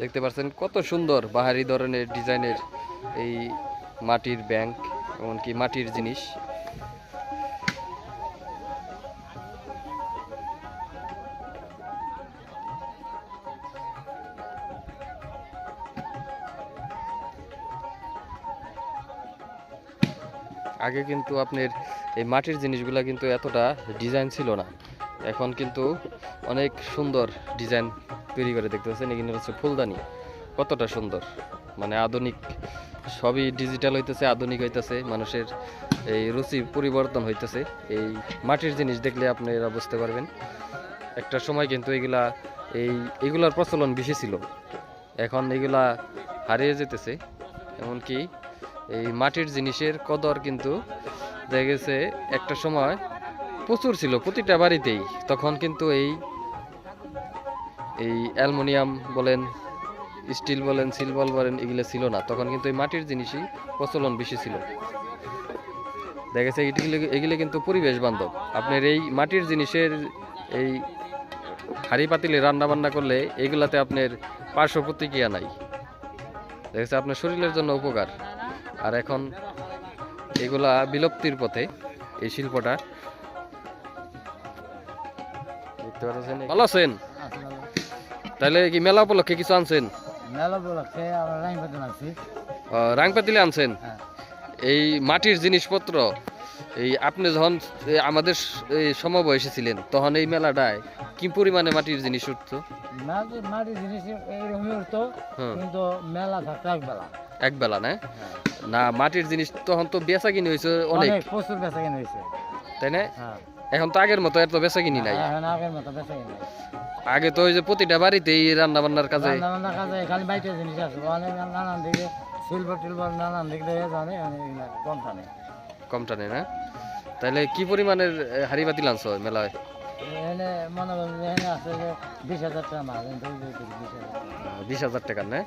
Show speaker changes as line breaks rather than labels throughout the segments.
দেখতে পাচ্ছেন কত সুন্দর বাহারি ধরনের ডিজাইনের এই মাটির ব্যাংক, এমনকি মাটির জিনিস। আগে কিন্তু আপনার এই মাটির জিনিসগুলো কিন্তু এতটা ডিজাইন ছিল না। এখন কিন্তু অনেক সুন্দর ডিজাইন তৈরি করে দেখতে পাচ্ছেন, এখানে হচ্ছে ফুলদানি। কতটা সুন্দর। মানে আধুনিক, সবই ডিজিটাল হইতেছে, আধুনিক হইতেছে, মানুষের এই রুচি পরিবর্তন হইতেছে। এই মাটির জিনিস দেখলে আপনারা বুঝতে পারবেন। একটা সময় কিন্তু এগুলা, এই, এগুলার প্রচলন বেশি ছিল। এখন এগুলা হারিয়ে যেতেছে। এমনকি এই মাটির জিনিসের কদর কিন্তু দেখা গেছে একটা সময় প্রচুর ছিল, প্রতিটা বাড়িতেই। তখন কিন্তু এই এই অ্যালুমিনিয়াম বলেন, স্টিল বলেন সিলভার বলেন, এগুলো ছিল না। তখন কিন্তু এই মাটির জিনিসই প্রচলন বেশি ছিল। দেখা গেছে এগুলো কিন্তু পরিবেশ বান্ধব। আপনার এই মাটির জিনিসের এই হাড়ি পাতিলে রান্না বান্না করলে এগুলাতে আপনার পার্শ্ব প্রতিক্রিয়া নাই। দেখা যাচ্ছে আপনার শরীরের জন্য উপকার। আর এখন এগুলা বিলুপ্তির পথে এই শিল্পটা। দেখতে পাচ্ছেন? ভালো আছেন? তাহলে কি মেলা উপলক্ষে কিছু আনছেন?
মেলা উপলক্ষে আমরা লাইন পেতে লাগছি
রাং পাতিলে আনছেন?
হ্যাঁ।
এই মাটির জিনিসপত্র এই আপনি যখন আমাদের সমবয়সী ছিলেন তখন এই মেলাটায় কি পরিমাণে মাটির জিনিস উঠতো?
মাটির জিনিস এইরকমই উঠতো
হ্যাঁ
কিন্তু মেলা থাকতো একবেলা।
এক বেলা না না মাটির জিনিস তখন তো বেচা কিনি হয়েছে অনেক।
প্রচুর বেচা কিনে হয়েছে।
তাই না?
হ্যাঁ।
এখন তো আগের মতো এত বেচা কিনি নাই
আগের মতো বেচা কিনে
আগে তো ওই যে প্রতিটা বাড়িতেই রান্না বান্নার কাজে
রান্না কাজে খালি বাইরে জিনিস আছে। অনেক নানান দিকে সিলভার টিলভার নানান দিক দিয়ে জানে কম জানে
কম টানে না? তাহলে কি পরিমাণের হাড়ি বাতিল আনছো মেলায়?
এখানে মনে এখানে আছে যে বিশ হাজার টাকা কিন্তু বিশ হাজার টাকা।
বিশ হাজার টাকার না?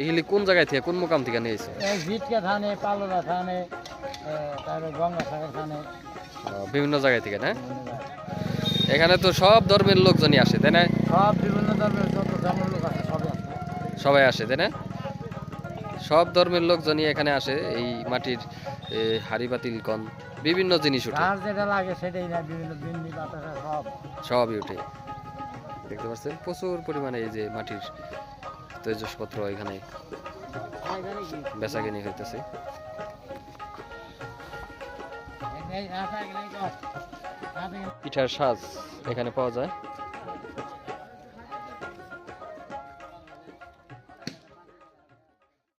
এগুলি কোন জায়গায় থেকে কোন মোকাম থেকে নিয়েছে?
জিটকা থানে পালোরা থানে তারপরে থানে।
বিভিন্ন জায়গায় থেকে না। এখানে তো সব ধর্মের লোকজনই আসে তাই না?
সব বিভিন্ন ধর্মের যত ধর্মের লোক আছে সবই আছে
সবাই আসে তাই না? সব ধর্মের লোকজনই এখানে আসে এই মাটির হাড়ি বাতিল কন বিভিন্ন জিনিস উঠে
যার যেটা লাগে সেটাই না বিভিন্ন বিন্দি বাতাসা সব।
সবই উঠে দেখতে পাচ্ছেন? প্রচুর পরিমাণে এই যে মাটির তেজসপত্র এখানে
এখানে কি
বেচা কিনি হইতেছে পিঠার সাজ এখানে পাওয়া যায়।